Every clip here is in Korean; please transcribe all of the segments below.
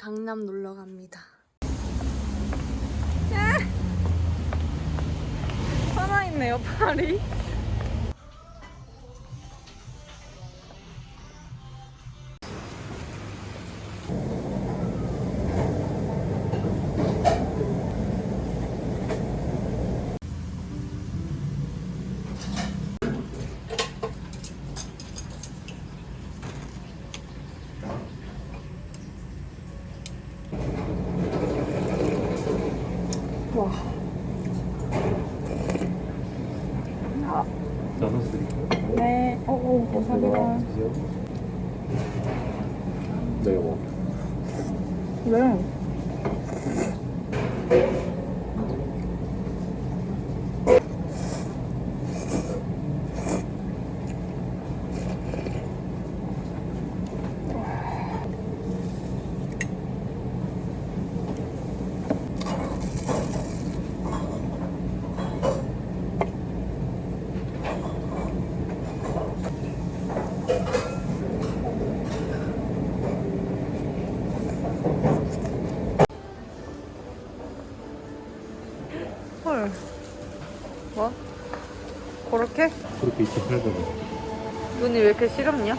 강남 놀러 갑니다. 하나 있네요, 팔 이. 나눠서 드릴게요. 네. 어, 어, 감사합니다. 드세요. 네, 이거. 네. 뭐? 그렇게? 그렇게 2,800원. 눈이 왜 이렇게 시렵냐?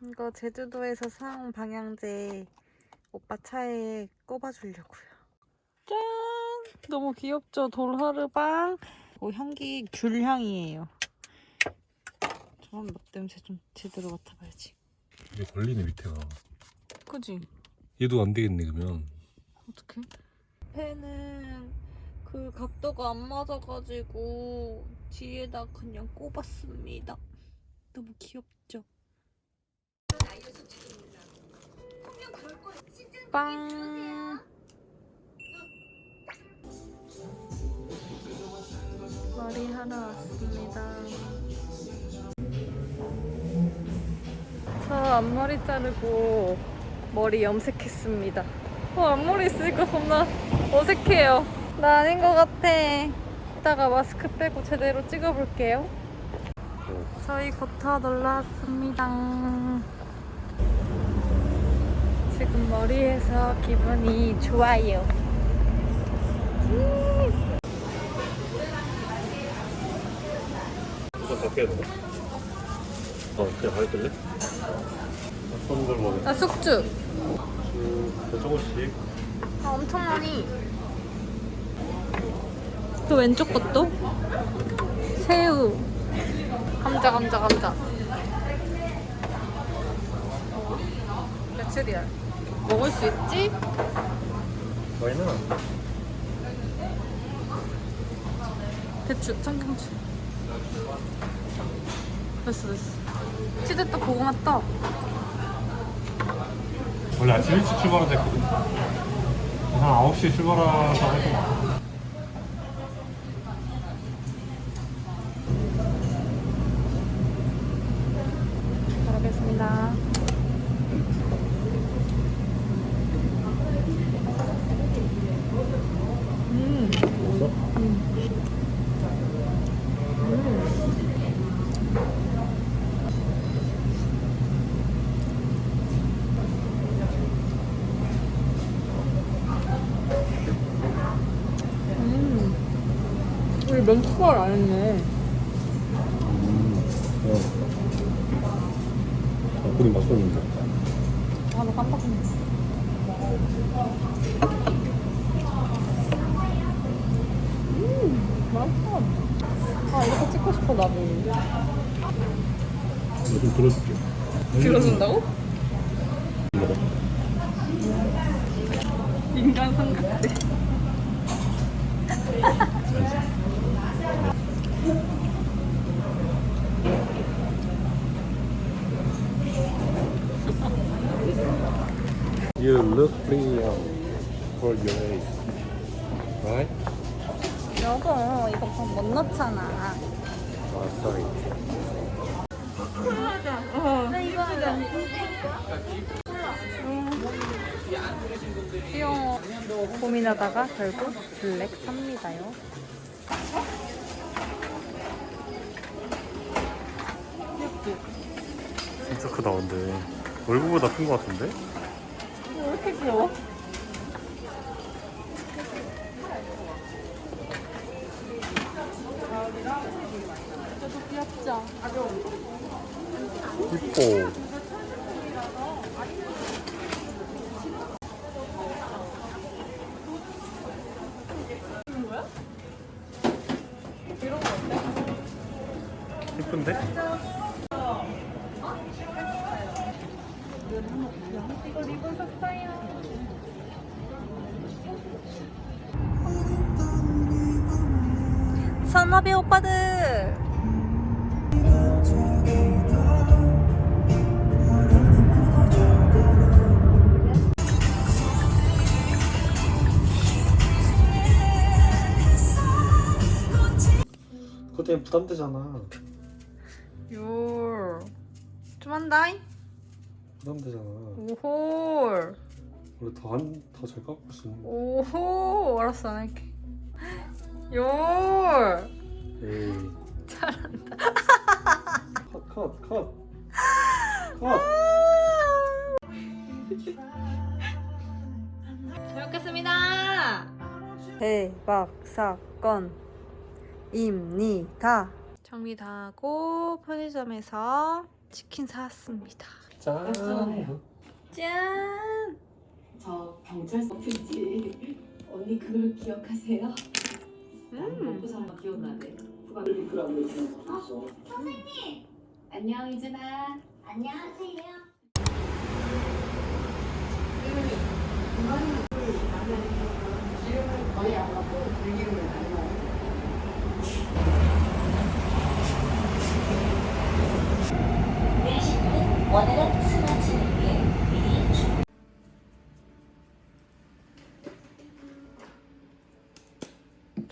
이거 제주도에서 사온 방향제 오빠 차에 꼽아주려고요. 짠! 너무 귀엽죠? 돌하르방. 오, 향기 귤향이에요. 저런 맛 냄새 좀 제대로 맡아봐야지. 이게 걸리네, 밑에가. 그지? 얘도 안 되겠네, 그러면. 어떡해? 펜은 그 각도가 안 맞아가지고 뒤에다 그냥 꼽았습니다. 너무 귀엽죠? 빵! 머리 하러 왔습니다. 저 앞머리 자르고 머리 염색했습니다. 어, 앞머리 있으니까 겁나 어색해요. 나 아닌 것 같아. 이따가 마스크 빼고 제대로 찍어볼게요. 저희 고터 놀러 왔습니다. 지금 머리에서 기분이 좋아요. 어, 그냥 가르칠래? 어떤 걸 먹어? 나 숙주. 몇 조금씩. 아, 엄청 많이. 그 왼쪽 것도? 새우. 감자, 감자, 감자. 며칠이야? 먹을 수 있지? 많이 나. 배추, 청경채. 됐어, 됐어. 치즈 또 고구마 떠. 원래 아침 일찍 출발하자 했거든. 한 9시에 출발하자 할것 같아. 가보겠습니다. 음. 먹었어? 음. 우리 면추가를 안 했네. 어. 아, 우리 맛있었는데. 아, 나 깜빡 했네. 음, 맛있어. 아, 이렇게 찍고 싶어, 나도. 이거 좀 들어줄게. 들어준다고? 먹어. 인간 삼각대. You look pretty young for your age. Right? 여보, 이거 못 넣잖아. 아, sorry. 어, 이거 귀여워. 고민하다가 결국 블랙 삽니다요. 진짜 크다 근데 얼굴보다 큰 거 같은데? 왜 이렇게 귀여워? 너도 귀엽죠? 이뻐 예쁜데? 이거 리본 샀어요. 선업이 오빠들. 그것 때문에 부담되잖아 요. 좀 한다잉. 부담되잖아 오호. 원래 더안더잘 깎을 수 있는 오호. 알았어 안 할게. 요. 에이 잘한다. 컷 컷 컷 컷! 잘 먹겠습니다. 대박 사건입니다. 정리 다 하고 편의점에서 치킨 사왔습니다. 짠! 짠. 저 경찰서 프지 언니 그걸 기억하세요? 음. 먹고 사는 기억나네. 그러고 있어. 선생님. 안녕 이준아. 안녕하세요.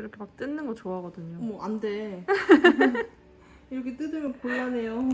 저 이렇게 막 뜯는 거 좋아하거든요. 어머 안 돼. 이렇게 뜯으면 곤란해요.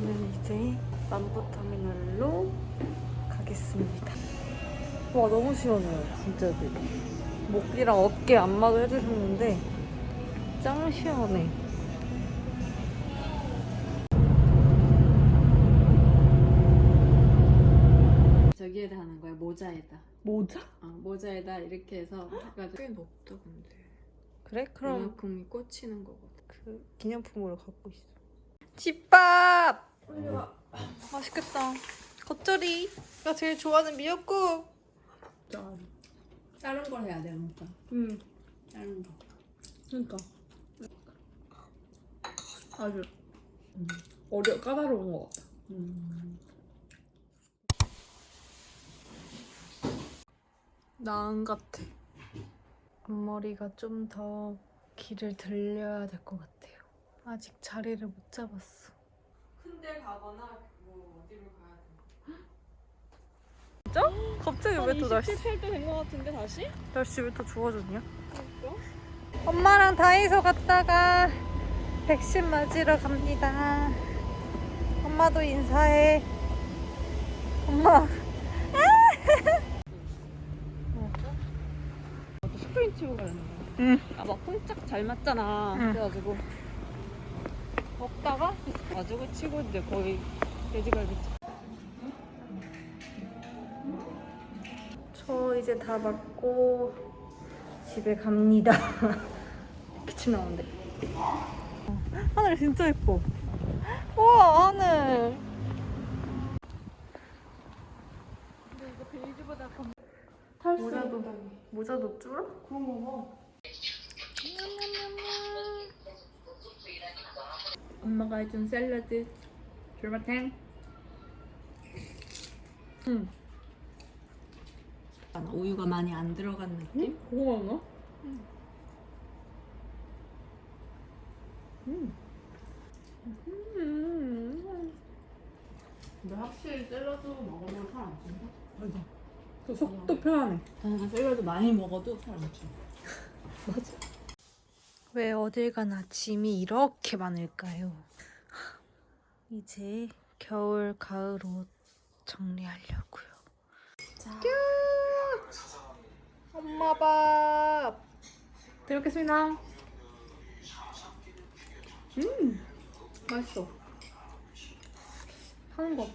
저는 이제 남부터미널로 가겠습니다. 와 너무 시원해요, 진짜. 목이랑 어깨 안마도 해주셨는데 짱 시원해. 저기에다 하는 거야 모자에다. 모자? 어, 모자에다 이렇게 해서 해가지고 꽤 높다 근데. 그래? 그럼 이만큼이 꽂히는 거거든. 그 기념품으로 갖고 있어. 집밥! 맛있겠다. 겉절이가 제일 좋아하는 미역국. 다른 걸 해야 돼 그러니까. 응. 다른 거. 그러니까. 아주 어려 까다로운 것 같아. 나은 같아. 앞머리가 좀 더 길을 들려야 될 것 같아요. 아직 자리를 못 잡았어. 큰데 가거나 뭐 어디로 가야 돼. 진짜? 갑자기 왜 또 날씨 8도 된것 같은데 다시? 날씨 왜 또 좋아졌냐? 엄마랑 다이소 갔다가 백신 맞으러 갑니다. 엄마도 인사해. 엄마. 스크린 치고 가려는 거야. 응. 아막 쿵짝 잘 맞잖아. 응. 그래가지고 먹다가 가지고 치고 이제 거의 돼지갈비. 저 이제 다 맞고 집에 갑니다. 기침 나오는데. 하늘 진짜 예뻐. 우와 하늘. 모자도 모자도 줄어? 그런 거 봐. 엄마가 해준 샐러드 줄맛탱. 음. 우유가 많이 안 들어간 느낌? 고구마 근데 확실히 샐러드 먹으면 살 안 찐다. 그 속도 편하네. 아, 샐러드 많이 먹어도 살 안 찐. 왜 어딜 가나 짐이 이렇게 많을까요? 이제 겨울, 가을 옷 정리하려고요. 짠! 엄마 밥! 잘 먹겠습니다. 음! 맛있어. 하는 거.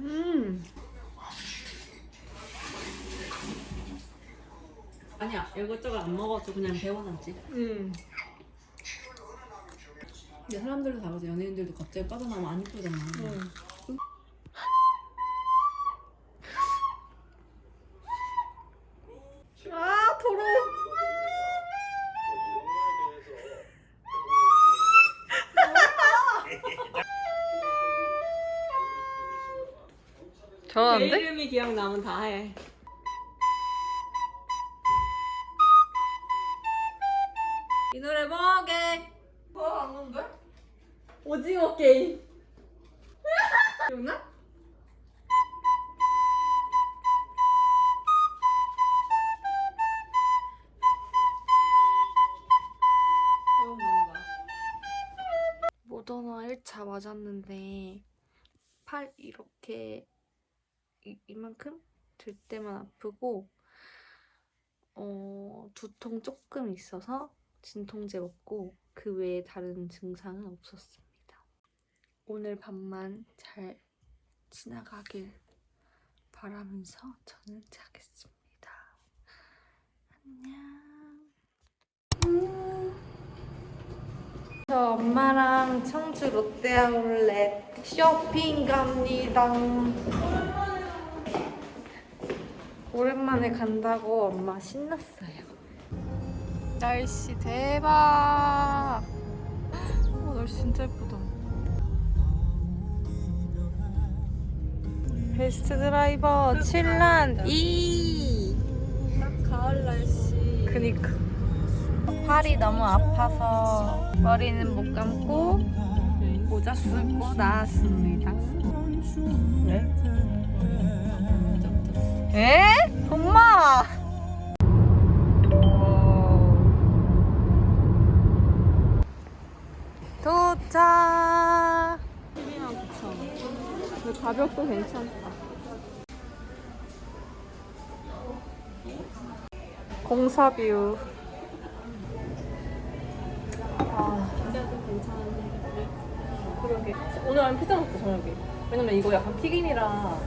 음! 아니야, 이것저것 안 먹어도 그냥 배워놨지. 음. 근데 사람들도 다르지. 연예인들도 갑자기 빠져나오면 안 이쁘잖아. 아, 더러워. 내 저한데? 이름이 기억나면 다 해. 두통 조금 있어서 진통제 먹고 그 외에 다른 증상은 없었습니다. 오늘 밤만 잘 지나가길 바라면서 저는 자겠습니다. 안녕. 저 엄마랑 청주 롯데아울렛 쇼핑 갑니다. 오랜만에 간다고 엄마 신났어요. 날씨 대박. 어, 날씨 진짜 예쁘다. 베스트 드라이버 칠란 2. 가을 날씨. 그니까 팔이 너무 아파서 머리는 못 감고 모자 쓰고 나왔습니다. 네? 에? 도착! 근데 가격도 괜찮다. 공사뷰. 아. 오늘 하면 피자 먹자, 저녁에. 왜냐면 이거 약간 튀김이라.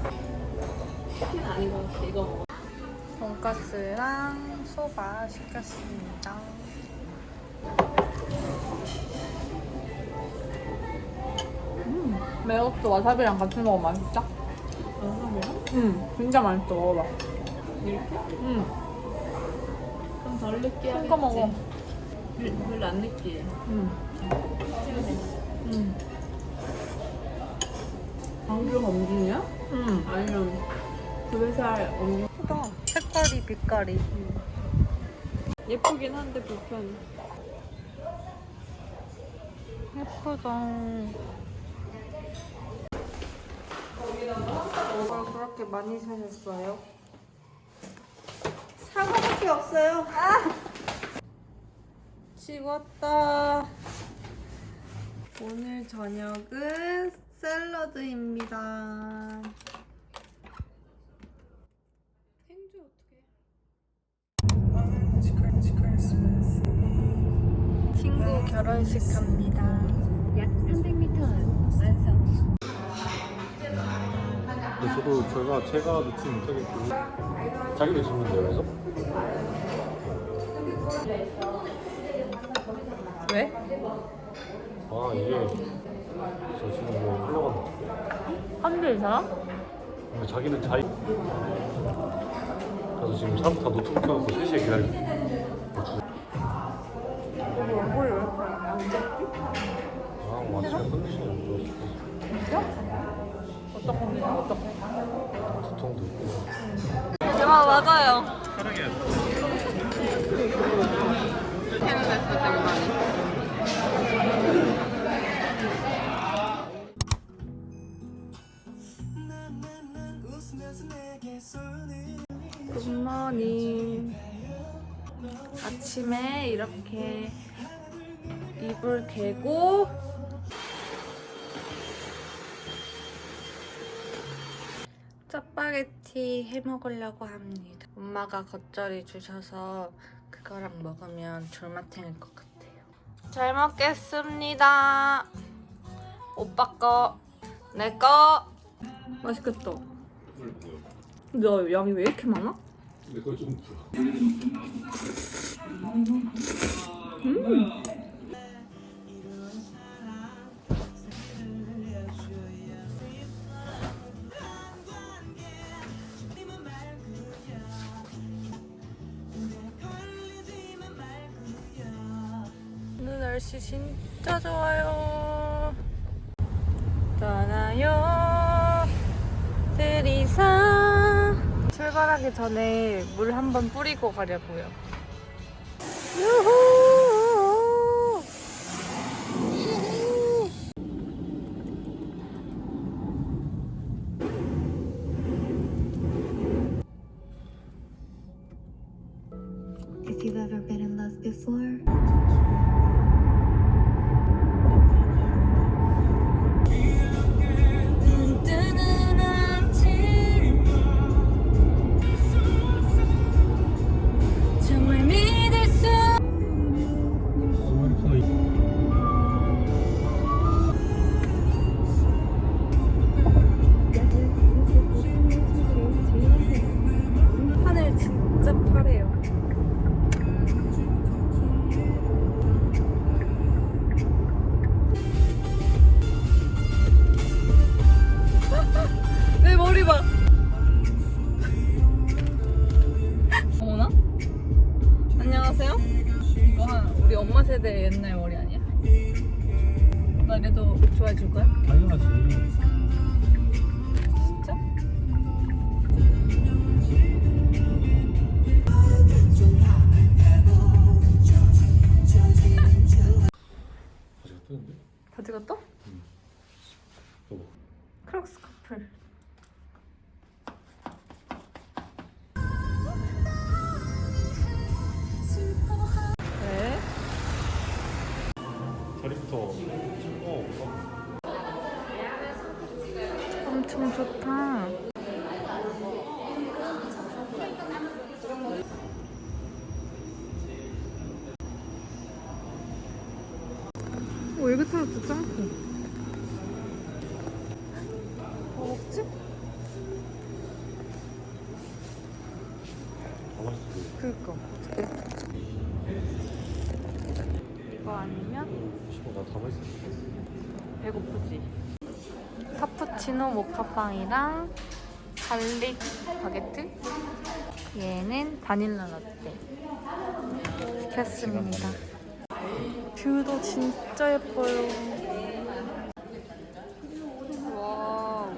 치킨 아닌 것 같아. 이거 먹어. 돈가스랑 소바 시켰습니다. 음, 매웠도 와사비랑 같이 먹으면 맛있다. 와사비랑? 응, 진짜 맛있어. 먹어봐. 이렇게? 응, 좀 덜 느끼하겠지. 섞어 먹어. 별- 별로 안 느끼해. 응. 응. 광주 검진이야? 응. 아니면 그 회사에 없는 예쁘다. 색깔이 빛깔이. 예쁘긴 한데 불편해. 예쁘다. 뭘 그렇게 많이 사셨어요? 사과밖에 없어요. 식었다. 오늘 저녁은 샐러드입니다. 생주 어떻게? 친구 결혼식 갑니다. 저도 제가 제가 넣지 못하겠고 자기도 돼요 그래서? 왜? 아 이게 저 지금 뭐 흘러간다 한줄 사람? 근데 자기는 자기 그래서 지금 사람 다 노트북 켜놓고 3시에 기다리고 굿모닝. 아침에 이렇게 이불 개고 짜파게티 해 먹으려고 합니다. 엄마가 겉절이 주셔서 그거랑 먹으면 졸맛탱일 것 같아요. 잘 먹겠습니다. 오빠 거, 내 거. 맛있겠다. 너 양이 왜 이렇게 많아? 근데 그걸 좀 부어. 오늘 날씨 진짜 좋아요. 떠나요. 출발하기 전에 물 한번 뿌리고 가려고요. 유후! 타도 짱구. 뭐 먹지? 그니까. 이거 아니면 싶어. 나 가만히 있어. 배고프지? 카푸치노 모카빵이랑 갈릭 바게트 얘는 바닐라 라떼 시켰습니다 뷰도 진짜 예뻐요 와우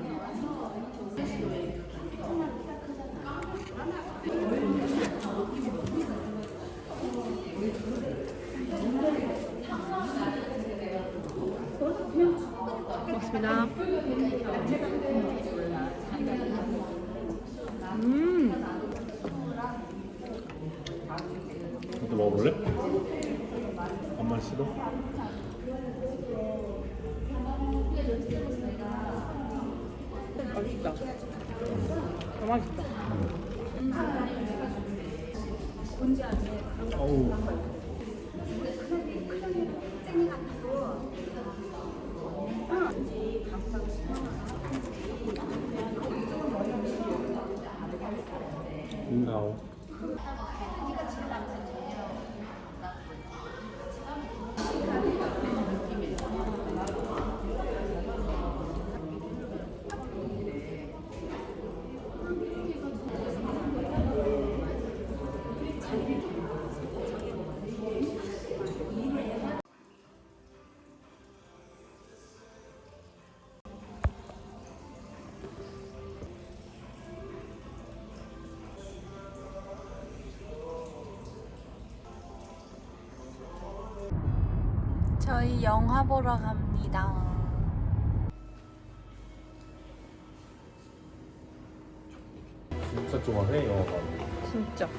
고맙습니다. 음, 너도 먹어볼래? 엄마 싫어? 맛있다. 더 맛있다. 어우. 인가오. 저희 영화 보러 갑니다. 진짜 좋아해 영화가. 진짜.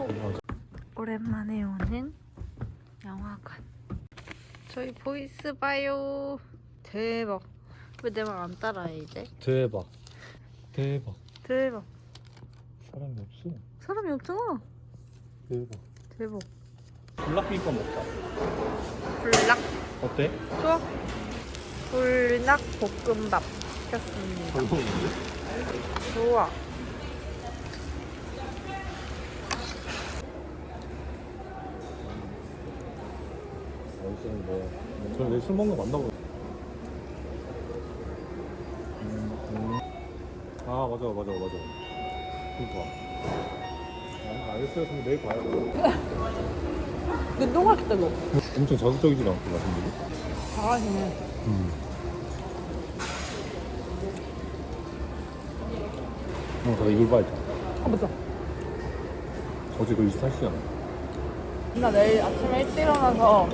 영화 오랜만에 오는 영화관. 저희 보이스 봐요. 대박. 왜 내 말 안 따라해 이제? 대박. 대박. 대박. 사람이 없어. 사람이 없잖아. 대박. 대박. 블락비빔밥 먹자. 불락 어때? 좋아. 불락 볶음밥 시켰습니다. 잘 먹는데? 좋아. 맛있는 거. 저 내일 술 먹는 거 보네. 음, 음. 아 맞아 맞아 맞아. 그니까. 아, 알겠어요. 그럼 내일 봐요. 근데 맛있다 이거. 엄청 자극적이지 않고 맛있는데? 잘하시네. 음. 형, 저 이걸 봐야죠. 아 맞아. 어제 그 24시잖아. 나 내일 아침에 일찍 일어나서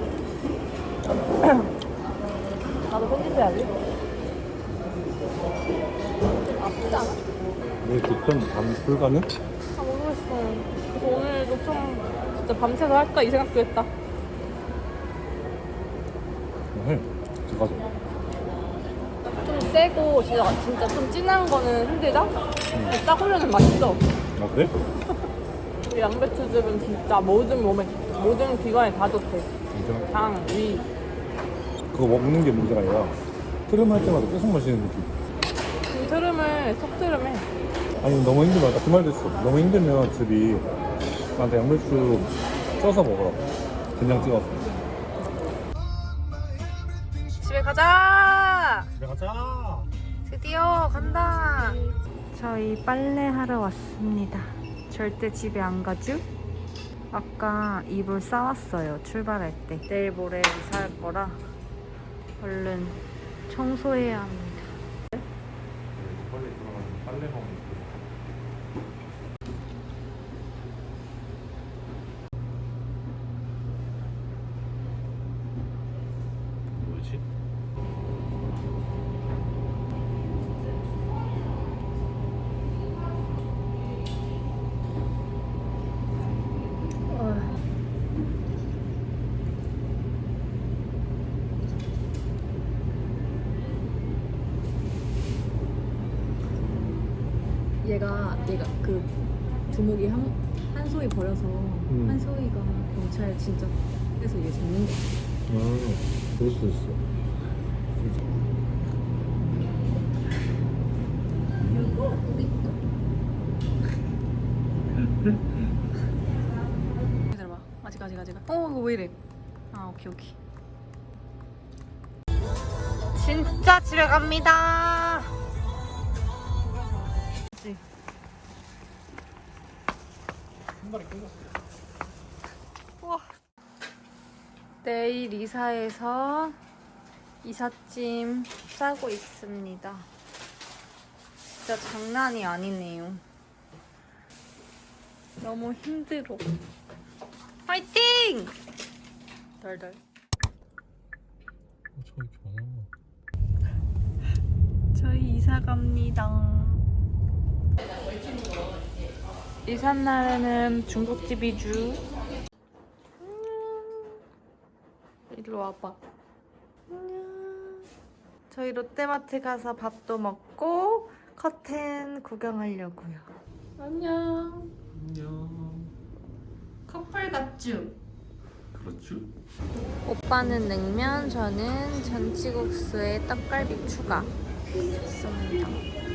나도 편집해야지. 아프지 않아? 내일 두편 밤 불가능? 밤새서 할까 이 생각도 했다. 해. 집 가서. 좀 세고 진짜 진짜 좀 진한 거는 힘들다. 근데 싸구려는 맛있어. 아, 그래? 이 양배추즙은 진짜 모든 몸에 모든 기관에 다 좋대. 진짜? 장, 위. 그거 먹는 게 문제가 아니라 트름 할 때마다 계속 마시는 느낌. 이 트름을 속 트름해. 아니 너무 힘들면 나 그 말도 했어. 너무 힘들면 즙이 나한테 양배추 쪄서 먹으라고. 그냥 찍어서. 집에 가자. 집에 가자. 드디어 간다. 저희 빨래 하러 왔습니다. 절대 집에 안 가죠? 아까 이불 싸왔어요. 출발할 때. 내일 모레 이사할 거라 얼른 청소해야 합니다. 빨리 들어가서 빨래 먹는 뭐지? 얘가 얘가 그 두목이 한 한소희 버려서 음. 한소희가 경찰 진짜 해서 얘 잡는 거. 아, 그럴 수도 있어. 기다려봐. 아직 아직 아직. 어 이거 왜 이래? 아 오케이 오케이. 진짜 집에 갑니다. 신발이 끊겼어. 우와. 내일 이사해서 이삿짐 싸고 있습니다. 진짜 장난이 아니네요. 너무 힘들어. 화이팅! 덜덜. 어, 저 이렇게 많아. 저희 이사 갑니다. 이삿날에는 중국집. 안녕. 이리로 와봐. 안녕. 저희 롯데마트 가서 밥도 먹고 커튼 구경하려고요. 안녕. 안녕. 커플 같죠? 그렇죠? 오빠는 냉면, 저는 전치국수에 떡갈비 추가. 좋습니다.